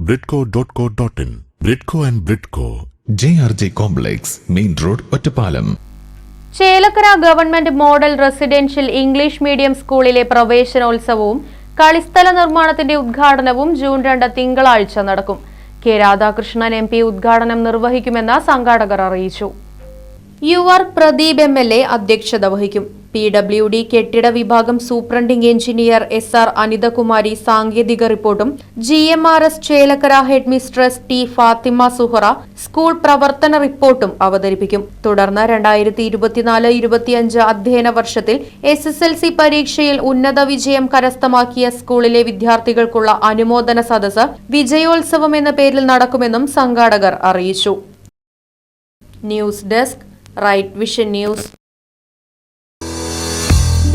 Bridco dot co dot in Bridco and Bridco J R J complex main road Ottapalam Chelakkara government model residential English medium സ്കൂളിലെ പ്രവേശനോത്സവവും കളിസ്ഥല നിർമ്മാണത്തിന്റെ ഉദ്ഘാടനവും June രണ്ട് തിങ്കളാഴ്ച നടക്കും. K Radhakrishnan M P ഉദ്ഘാടനം നിർവഹിക്കുമെന്ന് സംഘാടകർ അറിയിച്ചു. U R Pradeep M L A അധ്യക്ഷത വഹിക്കും. പി ഡബ്ല്യു ഡി കെട്ടിട വിഭാഗം superintending engineer S R Anithakumari സാങ്കേതിക റിപ്പോർട്ടും G M R S Chelakkara head mistress T Fathima Suhara school പ്രവർത്തന റിപ്പോർട്ടും അവതരിപ്പിക്കും. തുടർന്ന് രണ്ടായിരത്തി ഇരുപത്തിനാല് ഇരുപത്തിയഞ്ച് അധ്യയന വർഷത്തിൽ എസ് എസ് എൽ സി പരീക്ഷയിൽ ഉന്നത വിജയം കരസ്ഥമാക്കിയ സ്കൂളിലെ വിദ്യാർത്ഥികൾക്കുള്ള അനുമോദന സദസ് വിജയോത്സവം എന്ന പേരിൽ നടക്കുമെന്നും സംഘാടകർ അറിയിച്ചു. News desk right vision news